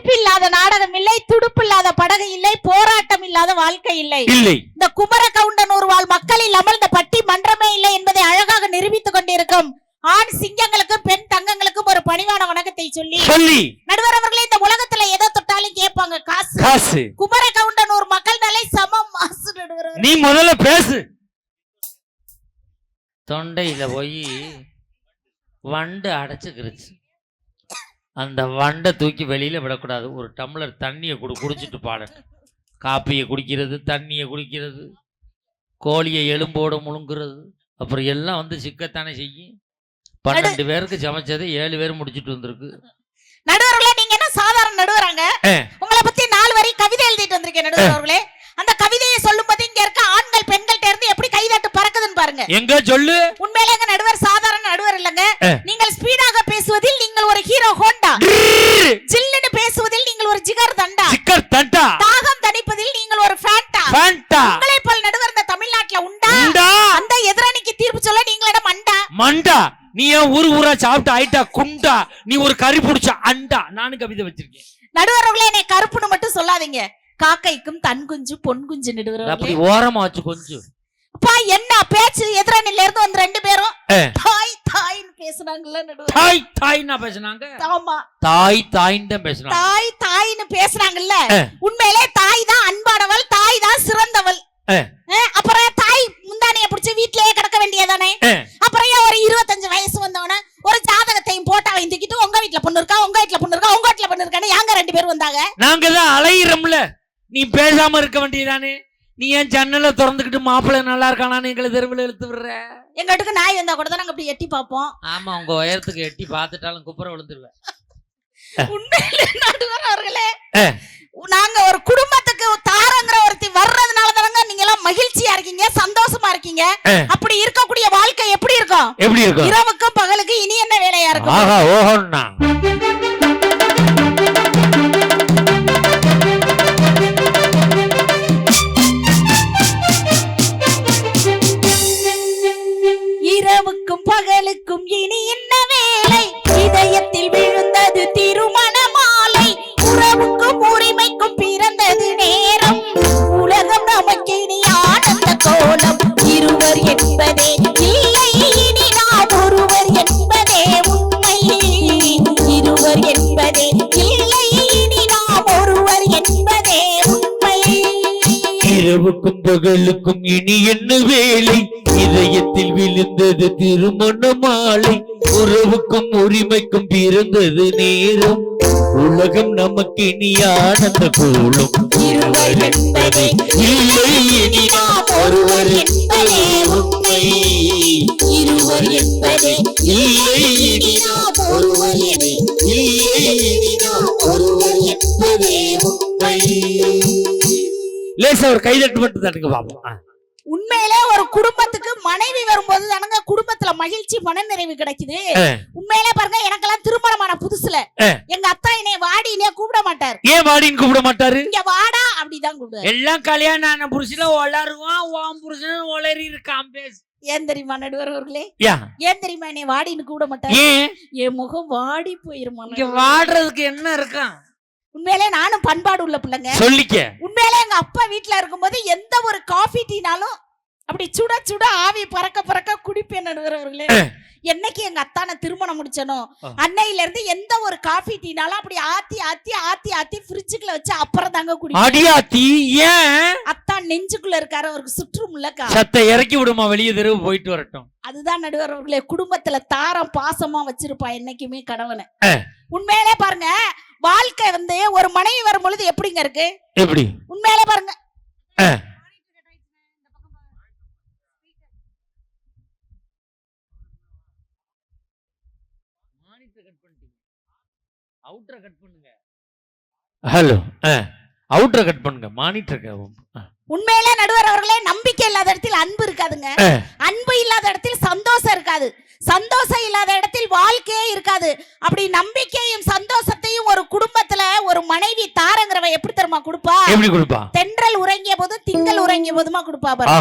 இல்லாத நாடகம் இல்லை துடுப்பு இல்லாத படகு இல்லை போராட்டம் இல்லாத வாழ்க்கை இல்லை. இல்லை. இந்த குமர கவுண்டனூர் வாழ் மக்கள் இல்லாமல் இந்த பட்டி மன்றமே இல்லை என்பதை அழகாக நிரூபித்துக் கொண்டிருக்கும் ஆண் சிங்கங்களுக்கும் பெண் தங்கங்களுக்கும் ஒரு பணிவான வணக்கத்தை சொல்லி சொல்லி. நடுவர் அவர்களே இந்த உலகத்துல எதை தொட்டாலும் கேட்பாங்க காசு. காசு. குமர கவுண்டனூர் மக்கள் நிலை சமம் மாசு நடுவர். நீ முதல்ல பேசு. தொண்டையில போய் வண்டு அடைச்சுக்கிருச்சு. அந்த வண்டை தூக்கி வெளியில விடக்கூடாது. ஒரு டம்ளர் தண்ணியை குடி குடிச்சிட்டு பாடணும் காப்பியை குடிக்கிறது தண்ணியை குடிக்கிறது கோழியை எலும்போட முழுங்குறது அப்புறம் எல்லாம் வந்து சிக்கத்தானே செய்யும். பன்னெண்டு பேருக்கு சமைச்சதை ஏழு பேர் முடிச்சிட்டு வந்திருக்கு. நடுவர்களே நீங்க என்ன சாதாரண நடுவராங்க ஆ. உங்களை பத்தி நாலு வரி கவிதை எழுதிட்டு வந்திருக்கேன் நடுவர் அவர்களே அந்த கவிதையை சொல்லும் போது இங்க இருக்க ஆண்கள் பெண்கள்ட்ட இருந்து எப்படி கைதட்டு பறக்குதுன்னு பாருங்க எங்க சொல்லு உண்மையிலே எங்க நடுவர் சாதாரண நடுவர் இல்லங்க ஆ. நீங்கள் ஸ்பீடாக பேசுவதில் நீங்கள் ஒரு ஹீரோ ஹோண்டா ஜில்லுன்னு பேசுவதில் நீங்கள் ஒரு ஜிகர் தண்டா சிக்கர் தண்டா தாகம் தணிப்பதில் நீங்கள் ஒரு ஃபேண்டா ஃபேண்டா உங்களை போல் நடுவர் இந்த தமிழ்நாட்டுல உண்டா உண்டா அந்த எதிரணிக்கு தீர்ப்பு சொல்ல நீங்களிடம் அண்டா மண்டா ஏன் ஊரு ஊரா சாப்பிட்டு ஆயிட்டா குண்டா நீ ஒரு கறி புடிச்ச அண்டா. நானும் கவிதை வச்சிருக்கேன். நடுவர்களே என்னை கருப்புன்னு மட்டும் சொல்லாதீங்க. காக்கைக்கும் தன் குஞ்சு பொன் குஞ்சு அப்படி நடுவர்களே ஓரமா வச்சு கொஞ்சம் அப்பா என்ன பேச்சு? எதிரணில இருந்து வந்து ரெண்டு பேரும். தாய் தாய்ன்னு பேசுனாங்கல்ல நடுவர் தாய் தாய்னா பேசுனாங்க? ஆமா. தாய் தாயின்னு தான் பேசுனாங்க. தாய் தாய்ன்னு பேசுறாங்கல்ல ஆ. உண்மையிலே தாய் தான் அன்பானவள் தாய் தான் சிறந்தவள் ஆ. ஆ, அப்புறம் தாய் முந்தானைய பிடிச்சு வீட்லயே கிடக்க வேண்டியதானே ஆ. அப்புறம் ஏன் ஒரு இருபத்தஞ்சு வயசு வந்தவன ஒரு ஜாதகத்தையும் போட்டாவையும் தூக்கிட்டு உங்க வீட்ல பொண்ணு இருக்கா உங்க வீட்ல பொண்ணு இருக்கா உங்க வீட்ல பொண்ணு இருக்கான்னு யாங்க வந்தாங்க நாங்க தான் அலையிறோம்ல. நீ பேசாம இருக்க வேண்டியதானே நீ ஏன் ஜன்னலை திறந்துக்கிட்டு மாப்பிள்ளை நல்லா இருக்கானான்னு எங்களை தெருவில் இழுத்து விடுற? எங்க வீட்டுக்கு நாய் வந்தா கூட தான் நாங்க அப்படி எட்டி பார்ப்போம். ஆமா உங்க உயரத்துக்கு எட்டி பார்த்துட்டாலும் குப்புற விழுந்துருவேன். உண்மையிலே நடுவர் அவர்களே. நாங்க ஒரு குடும்பத்துக்கு தாரங்கிற ஒருத்தி வர்றதுனால தானங்க நீங்க எல்லாம் மகிழ்ச்சியா இருக்கீங்க சந்தோஷமா இருக்கீங்க. அப்படி இருக்கக்கூடிய வாழ்க்கை எப்படி இருக்கும்? எப்படி இருக்கும்? இரவுக்கும் பகலுக்கு இனி என்ன வேலையா இருக்கும்? ஆஹா ஓஹோன்னா. இனி என்ன வேலை? இதயத்தில் விழுந்தது திருமண மாலை உறவுக்கும் உரிமைக்கும் பிறந்தது நேரம். உலகம் நமக்கு இனி ஆனந்த கூடும் இருவர் இல்லை இனி ஒருவர் என்பதே உண்மை. இருவர் என்பதே. இல்லை இனி ஒருவர் இல்லை இனி ஒருவர் என்பதே உண்மை. லேசா ஒரு கைதட்டு மட்டும் தட்டுங்க பாப்போம். உண்மையிலே ஒரு குடும்பத்துக்கு மனைவி வரும்போது தானங்க குடும்பத்துல மகிழ்ச்சி மனநிறைவு கிடைக்குது. ஆ. உண்மையிலே பாருங்க எனக்கெல்லாம் திருமணமான புதுசுல. எங்க அத்தா என்னைய வாடினே கூப்பிட மாட்டார். ஏன் வாடின்னு கூப்பிட மாட்டாரு? இங்க வாடா அப்படிதான் கூப்பிடுவார். எல்லாம் கல்யாணம் ஆன புருஷன ஒளருவான் உன் புருஷன் ஒளரி இருக்கான் பேசு. ஏன் தெரியுமா நடுவர் அவர்களே? ஏன் தெரியுமா என்னைய வாடின்னு கூப்பிட மாட்டார்? என் முகம் வாடி போயிருமா இங்க வாடுறதுக்கு என்ன இருக்கான் உண்மையிலே நானும் பண்பாடு உள்ள பிள்ளைங்க. சொல்லிக்க. உண்மையிலே எங்க அப்பா வீட்ல இருக்கும்போது எந்த ஒரு காஃபி டீனாலும் அப்படி சுட சுட ஆவி பறக்க பறக்க குடிப்பேன் நடுவர் அவர்களே ஆ. என்னைக்கு எங்க அத்தானை திருமணம் முடிச்சனோ. அன்னையில இருந்து எந்த ஒரு காஃபி டீனாலும் அப்படி ஆத்தி ஆத்தி ஆத்தி ஆத்தி ஃப்ரிட்ஜுக்குள்ள வச்சு அப்புறம் தாங்க அடியாத்தி ஏன்? அத்தான் நெஞ்சுக்குள்ள இருக்காரு அவருக்கு சுற்றுமுள்ளக்கா சத்த இறக்கி விடுமா வெளியே தெருவு போயிட்டு வரட்டும். அதுதான் நடுவர் அவர்களே குடும்பத்துல தாரம் பாசமா வச்சிருப்பா என்னைக்குமே கணவனை. உண்மையிலே பாருங்க வாழ்க்கை வந்து ஒரு மனைவி வரும் பொழுது எப்படிங்க இருக்கு? எப்படி? உண்மையிலே பாருங்க. ஆ. ஹலோ அவுட்டரை கட் பண்ணுங்க மானிட்டர் உண்மையிலே நடுவர் அவர்களே நம்பிக்கை இல்லாத இடத்தில் அன்பு இருக்காதுங்க. அன்பு இல்லாத இடத்தில் சந்தோஷம் இருக்காது. சந்தோஷம் இல்லாத இடத்தில் வாழ்க்கையே இருக்காது. அப்படி நம்பிக்கையும் சந்தோஷத்தையும் ஒரு குடும்பத்துல ஒரு மனைவி தாரங்கிறவ எப்படி தெரியுமா கொடுப்பா? எப்படி கொடுப்பா? தென்றல் உறங்கிய போதும் திங்கள் உறங்கிய போதுமா கொடுப்பா பாரு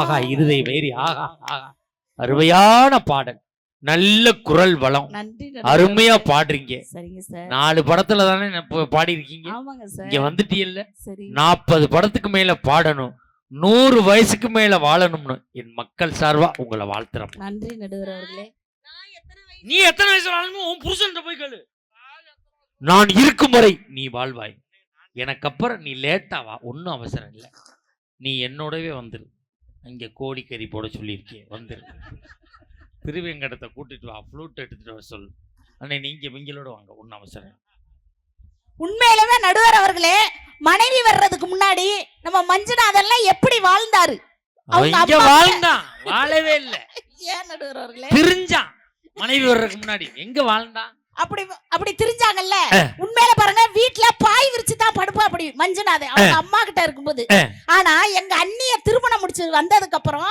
ஆஹா இருதை வேறி ஆஹா ஆஹா அருமையான பாடல். நல்ல குரல் வளம். அருமையா பாடுறீங்க. நாலு படத்துல தானே பாடி இருக்கீங்க இங்க வந்துட்டீல்ல சரி. நாற்பது படத்துக்கு மேல பாடணும். நூறு வயசுக்கு மேல வாழணும்னு என் மக்கள் சார்பா உங்களை வாழ்த்துறேன் நன்றி நடுவர் அவர்களே. நீ எத்தனை வயசு வாழணும் உன் புருஷன் போய் கேளு. நான் இருக்கும் வரை நீ வாழ்வாய். எனக்கு அப்புறம் நீ லேட்டா வா. ஒன்றும் அவசரம் இல்லை. நீ என்னோடவே வந்துரு. அங்கே கோழிக்கறி போட சொல்லியிருக்கே வந்துரு. திருவேங்கடத்தை கூட்டிட்டு வா ஃப்ளூட் எடுத்துட்டு வர சொல்லு. அண்ணே நீங்க மிங்களோட வாங்க ஒன்றும் அவசரம். உண்மையிலுமே நடுவர் அவர்களே மனைவி வர்றதுக்கு முன்னாடி நம்ம மஞ்சுநாதெல்லாம் எப்படி வாழ்ந்தாரு? அவங்க இங்க வாழ்ந்தான் வாழவே இல்லை. ஏன் நடுவர் அவர்களே? திரிஞ்சான் மனைவி வர்றதுக்கு முன்னாடி. எங்க வாழ்ந்தான்? அப்படி அப்படி திரிஞ்சாங்கல்ல? உண்மையில பாருங்க வீட்ல பாய் விரிச்சு தான் படுப்பா அப்படி மஞ்சுநாதன். அவங்க அம்மா கிட்ட இருக்கும்போது. ஆனா எங்க அண்ணிய திருமணம் முடிச்சு வந்ததுக்கு அப்புறம்.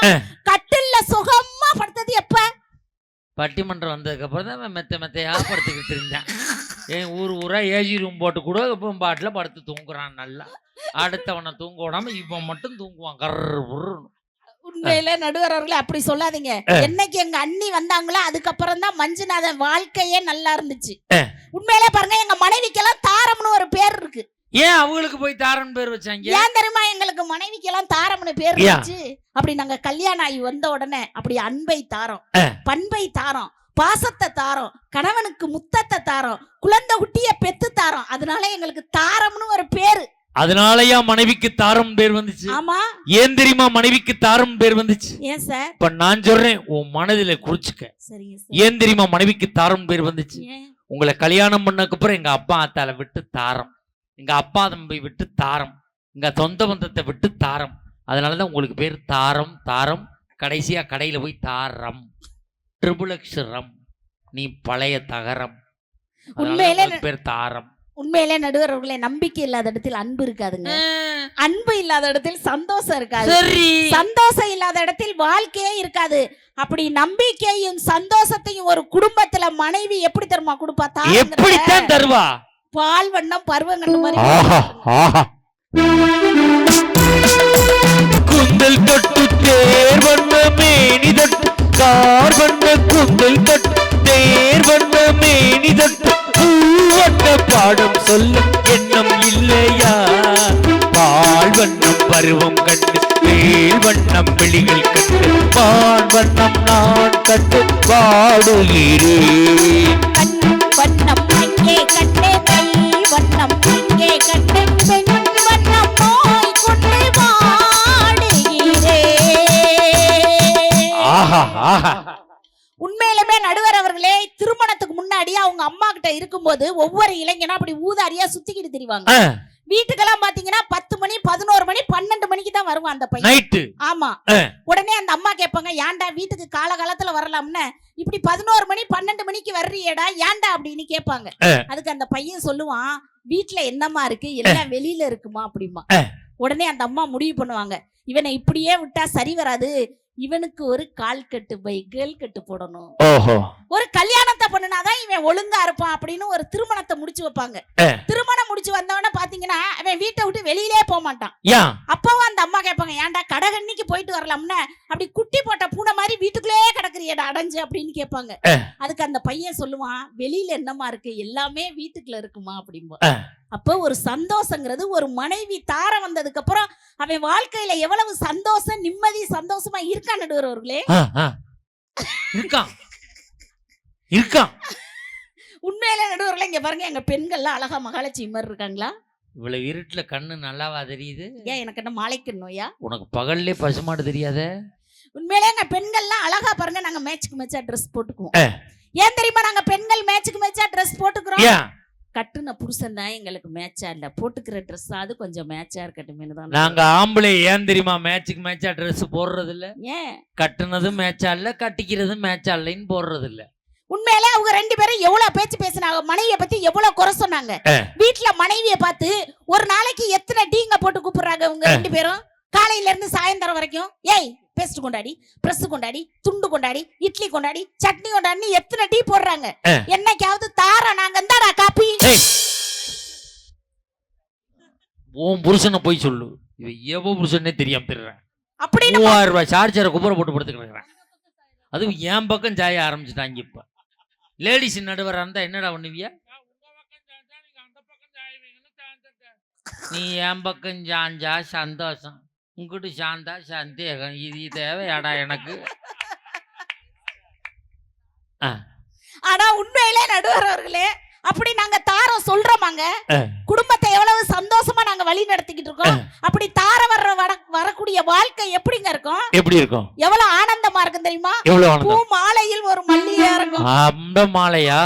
கட்டில்ல சுகமா படுத்தது எப்ப? பட்டிமன்றம் வந்ததுக்கு அப்புறம் தான் மெத்த மெத்தையா படுத்துக்கிட்டு இருந்தான். என் ஊர் ஊரா ஏஜி ரூம் போட்டு கூட இப்போ பாட்டில் படுத்து தூங்குறான் நல்லா. அடுத்தவனை தூங்க விடாம இவன் மட்டும் தூங்குவான். கர்ரு. உண்மையில நடுவர் அவர்களே அப்படி சொல்லாதீங்க. என்னைக்கு எங்க அண்ணி வந்தாங்களோ அதுக்கப்புறம் தான் மஞ்சுநாதன் வாழ்க்கையே நல்லா இருந்துச்சு. உண்மையிலே பாருங்க எங்க மனைவிக்கெல்லாம் தாரம்னு ஒரு பேர் இருக்கு ஏன் அவங்களுக்கு போய் தாரன் பேர் வச்சாங்க ஏன் தெரியுமா எங்களுக்கு மனைவிக்கெல்லாம் தாரம்னு பேர்? இருந்துச்சு அப்படி நாங்க கல்யாணம் ஆகி வந்த உடனே அப்படி அன்பை தாரோம். பண்பை தாரோம் பாசத்தை தாரோம் கணவனுக்கு முத்தத்தை தாரோம் குழந்தை குட்டிய பெத்து தாரோம் அதனால எங்களுக்கு தாரம்னு ஒரு பேரு அதனாலயா மனைவிக்கு தாரம் பேர் வந்துச்சு? ஆமா. ஏன் தெரியுமா மனைவிக்கு தாரம் பேர் வந்துச்சு? ஏன் சார்? இப்ப நான் சொல்றேன் உன் மனதில குறிச்சுக்க. ஏன் தெரியுமா மனைவிக்கு தாரம் பேர் வந்துச்சு? உங்களை கல்யாணம் பண்ணதுக்கு அப்புறம் எங்க அப்பா அத்தால விட்டு தாரம். எங்க அப்பா தம்பி விட்டு தாரம். எங்க சொந்த பந்தத்தை விட்டு தாரம். அதனாலதான் உங்களுக்கு பேர் தாரம் தாரம். கடைசியா கடையில போய் தாரம். Triple rum. நீ பழைய தகரம். பேர் தாரம். உண்மையிலே நடுவர் அவர்களே நம்பிக்கை இல்லாத இடத்தில் அன்பு இருக்காதுங்க. அன்பு இல்லாத இடத்தில் சந்தோஷம் இருக்காது. சந்தோஷம் இல்லாத இடத்தில் வாழ்க்கையே இருக்காது. அப்படி நம்பிக்கையும் சந்தோஷத்தையும் ஒரு குடும்பத்துல மனைவி எப்படி தெரியுமா கொடுப்பா எப்படித்தான் தருவா? பால் வண்ணம் பருவங்கண்ட மாதிரி. குந்தல் தொட்டு தேர் வண்ண மேனி தொட்டு கார் வண்ண குந்தல் தொட்டு தேர் வண்ண மேனி தொட்டு பூவண்ண பாடம் சொல்ல எண்ணம் இல்லையா? பால் வண்ணம் பருவம் கண்டு வேல் வண்ணம் விழிகள் கண்டு பால் வண்ணம் நான் கண்டு பாடுகிறேன் வண்ணம் அங்கே கண்டே கை வண்ணம் கண்டே பெண் வாடுகிறேன் ஆஹா ஆஹா. நடுவர் அவர்களே திருமணத்துக்கு முன்னாடி அவங்க அம்மா கிட்ட இருக்கும்போது ஒவ்வொரு இளைஞனும் அப்படி ஊதாரியா சுத்திக்கிட்டு திரிவாங்க. வீட்டுக்கெல்லாம் பாத்தீங்கன்னா பத்து மணி பதினோரு மணி பன்னெண்டு மணிக்கு தான் வருவான் அந்த பையன். ஆமா. உடனே அந்த அம்மா கேட்பாங்க ஏன்டா வீட்டுக்கு காலகாலத்துல வரலாம்னு? இப்படி பதினோரு மணி பன்னெண்டு மணிக்கு வர்றியேடா ஏன்டா? அப்படின்னு கேட்பாங்க. அதுக்கு அந்த பையன் சொல்லுவான் வீட்டுல என்னம்மா இருக்கு? எல்லாம் வெளியில இருக்குமா? அப்படிமா. உடனே அந்த அம்மா முடிவு பண்ணுவாங்க இவனை இப்படியே விட்டா சரி வராது. இவனுக்கு ஒரு கால் கட்டு பை கேள் கட்டு போடணும். ஒரு கல்யாணத்தை பண்ணுனாதான் இவன் ஒழுங்கா இருப்பான் அப்படின்னு ஒரு திருமணத்தை முடிச்சு வைப்பாங்க. திருமணம் முடிச்சு வந்தவன பாத்தீங்கன்னா அவன் வீட்டை விட்டு வெளியிலே போக மாட்டான். அப்பவும் அந்த அம்மா கேட்பாங்க ஏன்டா கடகண்ணிக்கு போயிட்டு வரலாம்னு? அப்படி குட்டி போட்ட பூனை மாதிரி வீட்டுக்குள்ளேயே கிடக்குறியடா அடைஞ்சு அப்படின்னு கேட்பாங்க. அதுக்கு அந்த பையன் சொல்லுவான் வெளியில என்னமா இருக்கு? எல்லாமே வீட்டுக்குள்ள இருக்குமா? அப்படிம்பா. அப்போ ஒரு சந்தோஷங்கிறது ஒரு மனைவி தார வந்ததுக்கு அப்புறம் அவன் வாழ்க்கையில எவ்வளவு சந்தோஷம் நிம்மதி சந்தோஷமா இருக்கான் நடுவர்களே. இருக்கான். இருக்கான். உண்மையில நடுவர்களே இங்க பாருங்க எங்க பெண்கள்லாம் அழகா மகாலட்சுமி மாதிரி இருக்காங்களா? இவ்வளவு இருட்டுல கண்ணு நல்லாவா தெரியுது? ஏன் எனக்கு என்ன மாலைக்கு நோயா? உனக்கு பகல்லே பசுமாடு தெரியாத? உண்மையிலே எங்க பெண்கள்லாம் அழகா பாருங்க நாங்க மேட்ச்க்கு மேட்சா ட்ரெஸ் போட்டுக்குவோம். ஏன் தெரியுமா நாங்க பெண்கள் மேட்ச்க்கு மேட்சா ட்ரெஸ் போட்டுக்கிறோம்? கட்டுன புருஷன் தான் எங்களுக்கு மேட்சா இல்ல. போட்டுக்கிற ட்ரெஸ் அது கொஞ்சம் மேட்சா இருக்கட்டுமே தான் நாங்க ஆம்பளை ஏன் தெரியுமா மேட்சுக்கு மேட்சா Dress போடுறது இல்ல ஏன்? கட்டுனதும் மேட்சா இல்ல கட்டிக்கிறதும் மேட்சா இல்லைன்னு போடுறது இல்ல உண்மையிலே அவங்க ரெண்டு பேரும் எவ்வளவு பேச்சு பேசினாங்க? மனைவிய பத்தி எவ்வளவு குறை சொன்னாங்க. வீட்டுல மனைவிய பார்த்து ஒரு நாளைக்கு எத்தனை டீங்க போட்டு கூப்பிடுறாங்க உங்க ரெண்டு பேரும்? காலையில இருந்து சாயந்தரம் வரைக்கும் ஏய் பேஸ்ட் கொண்டாடி பிரஸ் கொண்டாடி துண்டு கொண்டாடி இட்லி கொண்டாடி சட்னி கொண்டாடி எத்தனை டீ போடுறாங்க. என்னைக்காவது தார நாங்க இந்தாடா காப்பி. உன் புருஷனை போய் சொல்லு. இது எவ புருஷனே தெரியாம தெரியுறேன் அப்படின்னு மூவாயிரம் ரூபாய் சார்ஜரை குப்புற போட்டு படுத்துக்கிறேன் அதுவும் என் பக்கம் ஜாய ஆரம்பிச்சுட்டாங்க இப்ப. லேடிஸ் நடுவராக இருந்தால் என்னடா பண்ணுவியா? நீ என் பக்கம் சாஞ்சா சந்தோஷம். உங்ககிட்ட சாந்தா சந்தேகம். இது தேவையாடா எனக்கு? ஆனா உண்மையிலே நடுவர் அவர்களே அப்படி நாங்க சொல்றோமாங்க. குடும்பத்தை எவ்வளவு சந்தோஷமா நாங்க வழி நடத்திக்கிட்டு இருக்கோம்? அப்படி தார வர்ற வர- வரக்கூடிய வாழ்க்கை எப்படிங்க இருக்கும்? எப்படி இருக்கும்? எவ்வளவு ஆனந்தமா இருக்கும் தெரியுமா? எவ்வளவு பூ மாலையில் ஒரு மல்லிகையா இருக்கும் அந்த மாலையா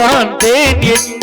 நான் நான் தான் தேன்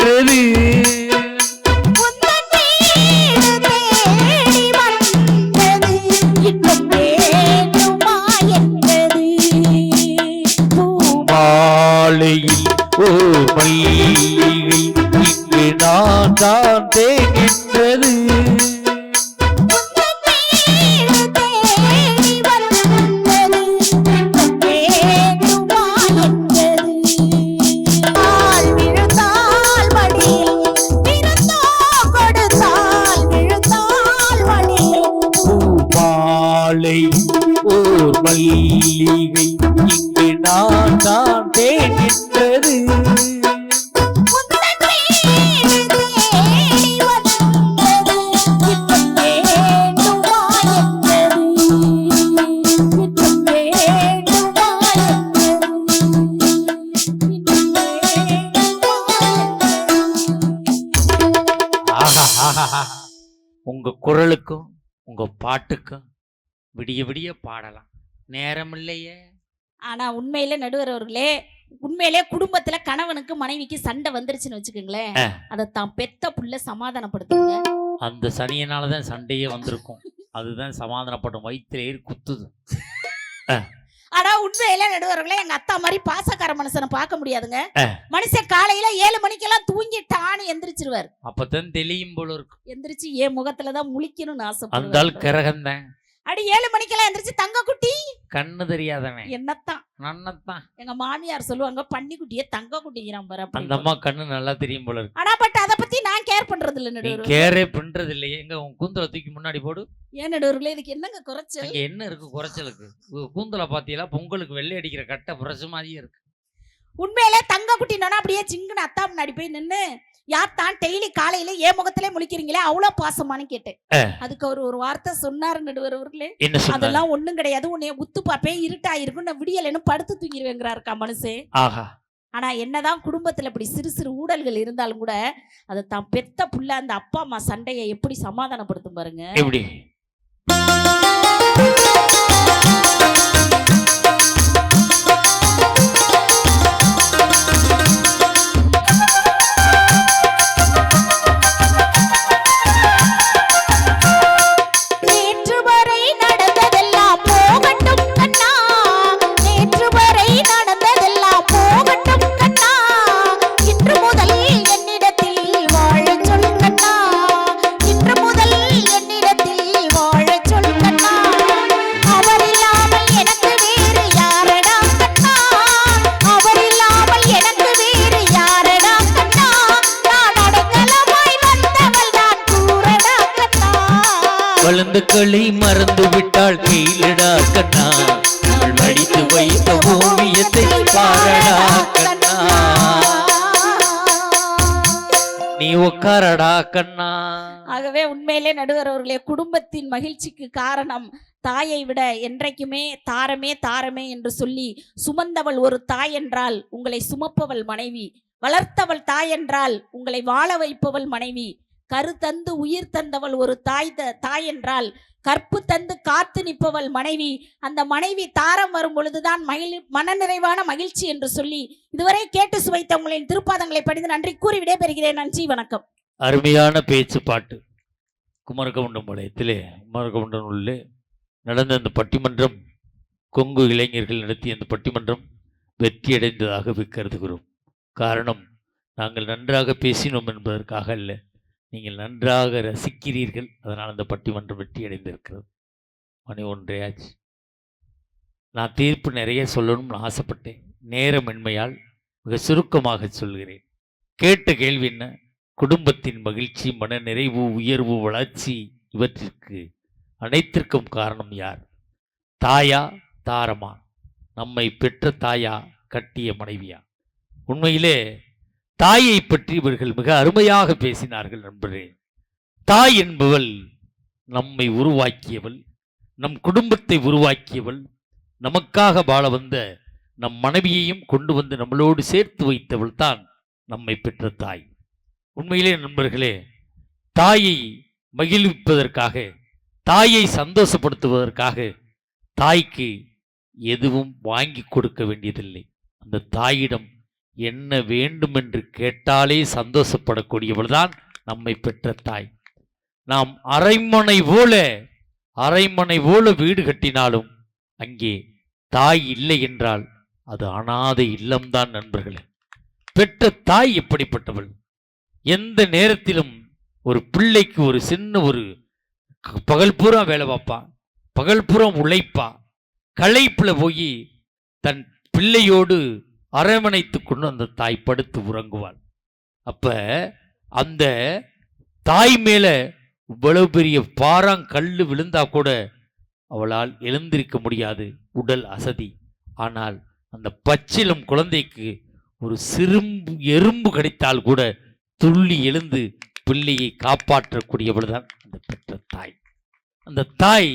ஆஹா. உங்க குரலுக்கும் உங்க பாட்டுக்கும் விடிய விடிய பாடலாம். நேரம் இல்லையே ஆனா உண்மையில நடுவர் அவர்களே உண்மையிலே குடும்பத்துல கணவனுக்கு மனைவிக்கு சண்டை வந்துருச்சுன்னு வச்சுக்கோங்களேன். அதை தான் பெத்த புள்ள சமாதானப்படுத்துங்க அந்த சனியனால தான் சண்டையே வந்திருக்கும். அதுதான் சமாதானப்படும். வயிற்றுல ஏறி குத்துது. ஆனா உண்மையில நடுவர்களே எங்க அத்தா மாதிரி பாசக்கார மனுஷனை பார்க்க முடியாதுங்க. மனுஷன் காலையில ஏழு மணிக்கெல்லாம் தூங்கிட்டான்னு எந்திரிச்சிருவார். அப்பதான் தெளியும் போல இருக்கும் எந்திரிச்சு என் முகத்துல தான் முழிக்கணும்னு அந்த ஆள் ஆசைப்படுவார் கிரகம்தான். அடி ஏழு மணிக்கெல்லாம் எந்திரிச்சு தங்க குட்டி. கண்ணு தெரியாதவன். என்னத்தான்? நன்னத்தான். எங்க மாமியார் சொல்லுவாங்க பன்னி குட்டிய தங்க குட்டிங்கிறான் பாரு அந்த. அம்மா கண்ணு நல்லா தெரியும் போல இருக்கு. ஆனா பட் அத பத்தி நான் கேர் பண்றது இல்ல நீ நடுவர். கேரே பண்றது இல்லையே எங்க உன் கூந்தலை தூக்கி முன்னாடி போடு. ஏன் நடுவர்களே இதுக்கு என்னங்க குறைச்சல்? அங்க என்ன இருக்கு குறைச்சலுக்கு? உ- கூந்தலை பாத்தீங்களா? பொங்கலுக்கு வெள்ளை அடிக்கிற கட்டை பிரசு மாதிரியே இருக்கு. உண்மையிலே தங்க குட்டினோன்னா அப்படியே சிங்குன்னு அத்தா முன்னாடி போய் நின்னு யாத்தான் டெய்லி காலையில ஏன் முகத்திலே முழிக்கிறீங்களே அவ்வளவு பாசமான்னு கேட்டேன். அதுக்கு அவர் ஒரு வார்த்தை சொன்னாரு நடுவர் சொன்ன அதெல்லாம் ஒண்ணும் கிடையாது. உன்னைய உத்து பாப்பேன் இருட்டா இருக்கும் நான் விடியலைன்னு படுத்து தூங்கிடுவேங்கிறாருக்கா மனுஷன் ஆஹா. ஆனா என்னதான் குடும்பத்துல இப்படி சிறு சிறு ஊழல்கள் இருந்தாலும் கூட அதை தான் பெத்த புள்ள அந்த அப்பா அம்மா சண்டையை எப்படி சமாதானப்படுத்தும் பாருங்க. எப்படி? கண்ணா. ஆகவே உண்மையிலே நடுவர் அவர்களே குடும்பத்தின் மகிழ்ச்சிக்கு காரணம் தாயை விட என்றைக்குமே தாரமே தாரமே என்று சொல்லி சுமந்தவள் ஒரு தாய் என்றால் உங்களை சுமப்பவள் மனைவி வளர்த்தவள் தாய் என்றால் உங்களை வாழ வைப்பவள் மனைவி கரு தந்து உயிர் தந்தவள் ஒரு தாய் த- தாய் என்றால் கற்பு தந்து காத்து நிற்பவள் மனைவி அந்த மனைவி தாரம் வரும் பொழுதுதான் மகிழ் மனநிறைவான மகிழ்ச்சி என்று சொல்லி இதுவரை கேட்டு சுவைத்த உங்களின் திருப்பாதங்களை படித்து நன்றி கூறி விடைபெறுகிறேன். நன்றி வணக்கம். அருமையான பேச்சு பாட்டு. குமரகவுண்டம் வளையத்திலே குமரகவுண்டம் உள்ளே நடந்த அந்த பட்டிமன்றம் கொங்கு இளைஞர்கள் நடத்திய அந்த பட்டிமன்றம் வெற்றியடைந்ததாக கருதுகிறோம். காரணம் நாங்கள் நன்றாக பேசினோம் என்பதற்காக அல்ல நீங்கள் நன்றாக ரசிக்கிறீர்கள் அதனால் அந்த பட்டிமன்றம் வெற்றியடைந்திருக்கிறது. மணி ஒன்றையாச்சு. நான் தீர்ப்பு நிறைய சொல்லணும்னு ஆசைப்பட்டேன். நேரமின்மையால் மிக சுருக்கமாக சொல்கிறேன். கேட்ட கேள்வி என்ன? குடும்பத்தின் மகிழ்ச்சி மன நிறைவு உயர்வு வளர்ச்சி இவற்றிற்கு அனைத்திற்கும் காரணம் யார்? தாயா தாரமா? நம்மை பெற்ற தாயா கட்டிய மனைவியா? உண்மையிலே தாயை பற்றி இவர்கள் மிக அருமையாக பேசினார்கள் நண்பரே. தாய் என்பவள் நம்மை உருவாக்கியவள் நம் குடும்பத்தை உருவாக்கியவள் நமக்காக வாழ வந்த நம் மனைவியையும் கொண்டு வந்து நம்மளோடு சேர்த்து வைத்தவள் தான் நம்மை பெற்ற தாய். உண்மையிலே நண்பர்களே தாயை மகிழ்விப்பதற்காக தாயை சந்தோஷப்படுத்துவதற்காக தாய்க்கு எதுவும் வாங்கி கொடுக்க வேண்டியதில்லை. அந்த தாயிடம் என்ன வேண்டும் என்று கேட்டாலே சந்தோஷப்படக்கூடியவள் தான் நம்மை பெற்ற தாய். நாம் அரைமனை போல அரைமனை போல வீடு கட்டினாலும் அங்கே தாய் இல்லை என்றால் அது அனாதை இல்லம்தான் நண்பர்களே. பெற்ற தாய் எப்படிப்பட்டவள்? எந்த நேரத்திலும் ஒரு பிள்ளைக்கு ஒரு சின்ன ஒரு பகல் பூரா வேலை பார்ப்பான் பகல் பூரா உழைப்பா களைப்பில் போய் தன் பிள்ளையோடு அரவணைத்து கொண்டு அந்த தாய் படுத்து உறங்குவாள். அப்ப அந்த தாய் மேல இவ்வளவு பெரிய பாறாங்கல்லு விழுந்தா கூட அவளால் எழுந்திருக்க முடியாது உடல் அசதி. ஆனால் அந்த பச்சிலம் குழந்தைக்கு ஒரு சிறும்பு எறும்பு கிடைத்தால் கூட துள்ளி எழுந்து பிள்ளையை காப்பாற்றக்கூடியவள் தான் அந்த பெற்ற தாய். அந்த தாய்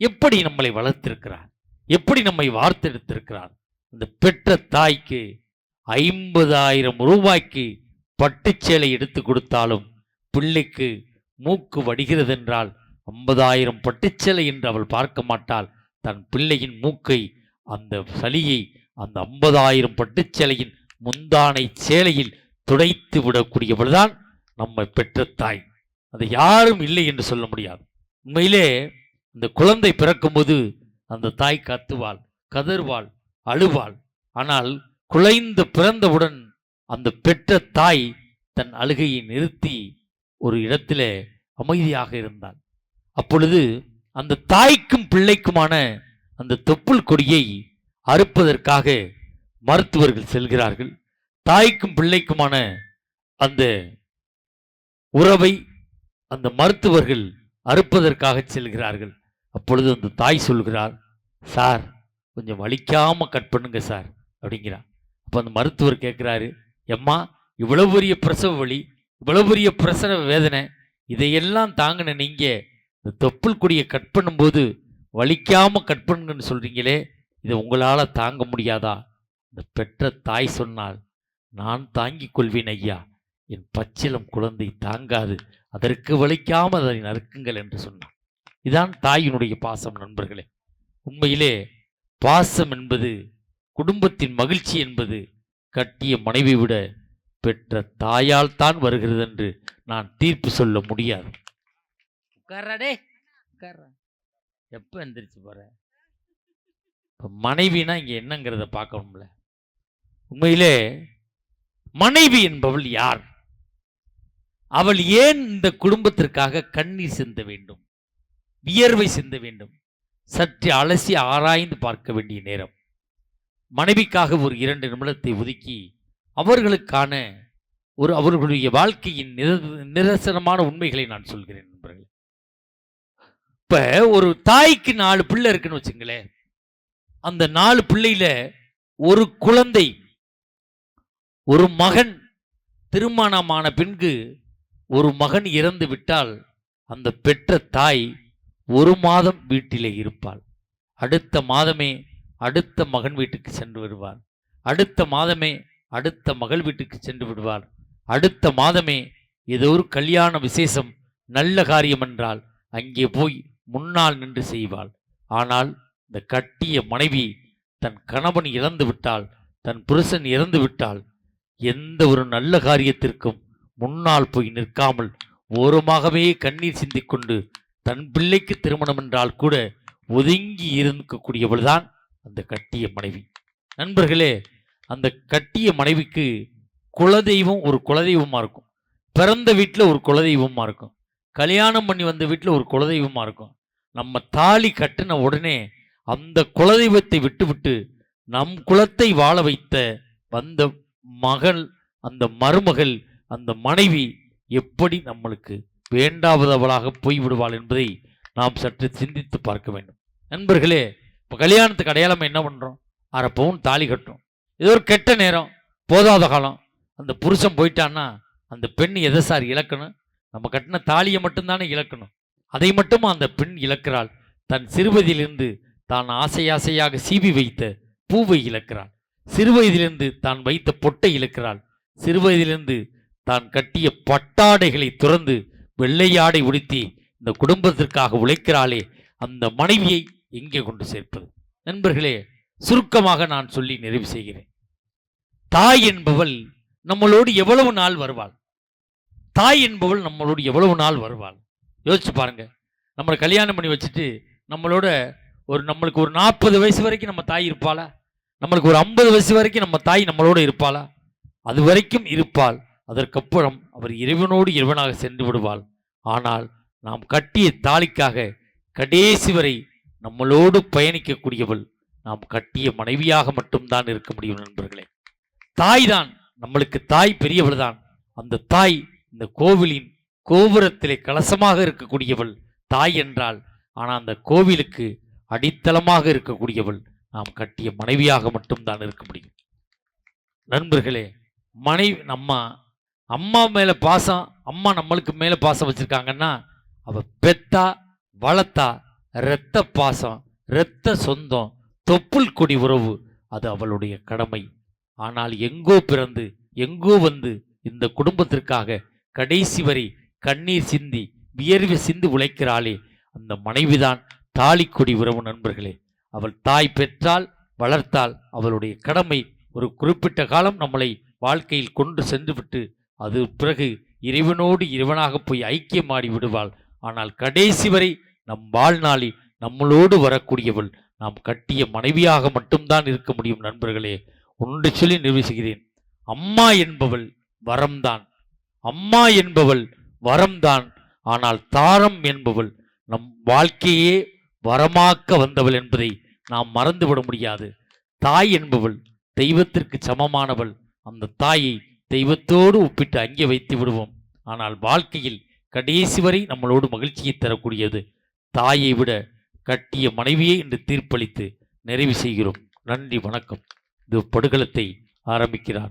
எப்படி நம்மளை வளர்த்திருக்கிறார்? எப்படி நம்மை வார்த்தெடுத்திருக்கிறார்? அந்த பெற்ற தாய்க்கு ஐம்பதாயிரம் ரூபாய்க்கு பட்டுச்சேலை எடுத்து கொடுத்தாலும் பிள்ளைக்கு மூக்கு வடிகிறது என்றால் ஐம்பதாயிரம் பட்டுச்சேலை என்று அவள் பார்க்க மாட்டாள். தன் பிள்ளையின் மூக்கை அந்த சளியை அந்த ஐம்பதாயிரம் பட்டுச்சேலையின் முந்தானை சேலையில் துடைத்து விடக்கூடியவள்தான் நம்மை பெற்ற தாய். அது யாரும் இல்லை என்று சொல்ல முடியாது. உண்மையிலே இந்த குழந்தை பிறக்கும்போது அந்த தாய் கத்துவாள் கதர்வாள் அழுவாள். ஆனால் குலைந்து பிறந்தவுடன் அந்த பெற்ற தாய் தன் அழுகையை நிறுத்தி ஒரு இடத்துல அமைதியாக இருந்தாள். அப்பொழுது அந்த தாய்க்கும் பிள்ளைக்குமான அந்த தொப்புள் கொடியை அறுப்பதற்காக மருத்துவர்கள் செல்கிறார்கள். தாய்க்கும் பிள்ளைக்குமான அந்த உறவை அந்த மருத்துவர்கள் அறுப்பதற்காக செல்கிறார்கள். அப்பொழுது அந்த தாய் சொல்கிறார் சார் கொஞ்சம் வலிக்காமல் கட் பண்ணுங்க சார் அப்படிங்கிறார். அப்போ அந்த மருத்துவர் கேட்குறாரு எம்மா இவ்வளோ பெரிய பிரசவ வலி இவ்வளோ பெரிய பிரசவ வேதனை இதையெல்லாம் தாங்கின நீங்கள் இந்த தொப்புள் கொடியை கட் பண்ணும்போது வலிக்காமல் கட் பண்ணுங்கன்னு சொல்கிறீங்களே இதை உங்களால் தாங்க முடியாதா? இந்த பெற்ற தாய் சொன்னால் நான் தாங்கிக் கொள்வேன் ஐயா. என் பச்சிலம் குழந்தை தாங்காது. அதற்கு வலிக்காம அதை நறுக்குங்கள் என்று சொன்னான். இதான் தாயினுடைய பாசம் நண்பர்களே. உண்மையிலே பாசம் என்பது குடும்பத்தின் மகிழ்ச்சி என்பது கட்டிய மனைவி விட பெற்ற தாயால் தான் வருகிறது என்று நான் தீர்ப்பு சொல்ல முடியாது. உட்கார்றாடே உட்கார்றா. எப்ப எந்திரிச்சு போற? இப்ப மனைவினா இங்க என்னங்கிறத பார்க்கணும்ல. உண்மையிலே மனைவி என்பவள் யார்? அவள் ஏன் இந்த குடும்பத்திற்காக கண்ணீர் சிந்த வேண்டும்? வியர்வை சிந்த வேண்டும்? சற்று அலசி ஆராய்ந்து பார்க்க வேண்டிய நேரம். மனைவிக்காக ஒரு இரண்டு நிமிடத்தை ஒதுக்கி அவர்களுக்கான ஒரு அவர்களுடைய வாழ்க்கையின் நிர- நிரசனமான உண்மைகளை நான் சொல்கிறேன் நண்பர்களே. இப்போ ஒரு தாய்க்கு நாலு பிள்ளை இருக்குன்னு வச்சுங்களேன். அந்த நாலு பிள்ளையில ஒரு குழந்தை ஒரு மகன் திருமணமான பின்பு ஒரு மகன் இறந்து விட்டால் அந்த பெற்ற தாய் ஒரு மாதம் வீட்டிலே இருப்பாள். அடுத்த மாதமே அடுத்த மகன் வீட்டுக்கு சென்று விடுவார் அடுத்த மாதமே அடுத்த மகள் வீட்டுக்கு சென்று விடுவார் அடுத்த மாதமே ஏதோ ஒரு கல்யாண விசேஷம் நல்ல காரியம் என்றால் அங்கே போய் முன்னால் நின்று செய்வாள். ஆனால் இந்த கட்டிய மனைவி தன் கணவன் இறந்து விட்டால் தன் புருஷன் இறந்து விட்டால் எந்த ஒரு நல்ல காரியத்திற்கும் முன்னால் போய் நிற்காமல் ஓரமாகவே கண்ணீர் சிந்திக்கொண்டு தன் பிள்ளைக்கு திருமணம் என்றால் கூட ஒதுங்கி இருக்கக்கூடியவள் தான் அந்த கட்டிய மனைவி. நண்பர்களே அந்த கட்டிய மனைவிக்கு குலதெய்வம் ஒரு குலதெய்வமாக இருக்கும். பிறந்த வீட்டில் ஒரு குலதெய்வமாக இருக்கும். கல்யாணம் பண்ணி வந்த வீட்டில் ஒரு குலதெய்வமாக இருக்கும். நம்ம தாலி கட்டின உடனே அந்த குலதெய்வத்தை விட்டுவிட்டு நம் குலத்தை வாழ வைத்த வந்த மகள் அந்த மருமகள் அந்த மனைவி எப்படி நம்மளுக்கு வேண்டாவதவளாக போய்விடுவாள் என்பதை நாம் சற்று சிந்தித்து பார்க்க வேண்டும். நண்பர்களே இப்போ கல்யாணத்துக்கு அடையாளம் என்ன பண்ணுறோம் அரை பவுன் தாலி கட்டும் ஏதோ ஒரு கெட்ட நேரம் போதாத காலம். அந்த புருஷன் போயிட்டான்னா அந்த பெண் எதை சார் இழக்கணும்? நம்ம கட்டின தாலியை மட்டும்தானே இழக்கணும்? அதை மட்டும் அந்த பெண் இழக்கிறாள்? தன் சிறுவதிலிருந்து தான் ஆசை ஆசையாக சீவி வைத்த பூவை இழக்கிறாள். சிறுவயதிலிருந்து தான் வைத்த பொட்டை இழக்கிறாள். சிறுவயதிலிருந்து தான் கட்டிய பட்டாடைகளை துறந்து வெள்ளையாடை உடுத்தி இந்த குடும்பத்திற்காக உழைக்கிறாளே அந்த மனைவியை எங்கே கொண்டு சேர்ப்பது? நண்பர்களே சுருக்கமாக நான் சொல்லி நிறைவு செய்கிறேன். தாய் என்பவள் நம்மளோடு எவ்வளவு நாள் வருவாள்? தாய் என்பவள் நம்மளோடு எவ்வளவு நாள் வருவாள்? யோசிச்சு பாருங்க. நம்மளை கல்யாணம் பண்ணி வச்சுட்டு நம்மளோட ஒரு நம்மளுக்கு ஒரு நாற்பது வயசு வரைக்கும் நம்ம தாய் இருப்பாளா? நம்மளுக்கு ஒரு ஐம்பது வயசு வரைக்கும் நம்ம தாய் நம்மளோட இருப்பாளா? அது வரைக்கும் இருப்பாள். அதற்கப்புறம் அவர் இறைவனோடு இறைவனாக சென்று விடுவாள். ஆனால் நாம் கட்டிய தாலிக்காக கடைசி வரை நம்மளோடு பயணிக்கக்கூடியவள் நாம் கட்டிய மனைவியாக மட்டும்தான் இருக்க முடியும் நண்பர்களே. தாய் தான் நம்மளுக்கு தாய் பெரியவள் தான் அந்த தாய் இந்த கோவிலின் கோபுரத்திலே கலசமாக இருக்கக்கூடியவள் தாய் என்றால் ஆனால் அந்த கோவிலுக்கு அடித்தளமாக இருக்கக்கூடியவள் நாம் கட்டிய மனைவியாக மட்டும்தான் இருக்க முடியும். நண்பர்களே மனைவி நம்ம அம்மா மேலே பாசம் அம்மா நம்மளுக்கு மேலே பாசம் வச்சுருக்காங்கன்னா அவள் பெத்தா வளர்த்தா இரத்த பாசம் இரத்த சொந்தம் தொப்புள் கொடி உறவு அது அவளுடைய கடமை. ஆனால் எங்கோ பிறந்து எங்கோ வந்து இந்த குடும்பத்திற்காக கடைசி வரை கண்ணீர் சிந்தி வியர்வை சிந்து உழைக்கிறாளே அந்த மனைவிதான் தாலிக்கொடி உறவு நண்பர்களே. அவள் தாய் பெற்றால் வளர்த்தால் அவளுடைய கடமை ஒரு குறிப்பிட்ட காலம் நம்மளை வாழ்க்கையில் கொண்டு சென்றுவிட்டு அது பிறகு இறைவனோடு இறைவனாக போய் ஐக்கியமாடி விடுவாள். ஆனால் கடைசி வரை நம் வாழ்நாளில் நம்மளோடு வரக்கூடியவள் நாம் கட்டிய மனைவியாக மட்டும்தான் இருக்க முடியும் நண்பர்களே. ஒன்று சொல்லி நிரூபிக்கிறேன் அம்மா என்பவள் வரம்தான். அம்மா என்பவள் வரம்தான். ஆனால் தாரம் என்பவள் நம் வாழ்க்கையே வரமாக்க வந்தவள் என்பதை நாம் மறந்துவிட முடியாது. தாய் என்பவள் தெய்வத்திற்கு சமமானவள். அந்த தாயை தெய்வத்தோடு ஒப்பிட்டு அங்கே வைத்து விடுவோம். ஆனால் வாழ்க்கையில் கடைசி வரை நம்மளோடு மகிழ்ச்சியை தரக்கூடியது. தாயை விட கட்டிய மனைவியே என்று தீர்ப்பளித்து நிறைவு செய்கிறோம். நன்றி வணக்கம். இது படுகளத்தை ஆரம்பிக்கிறார்.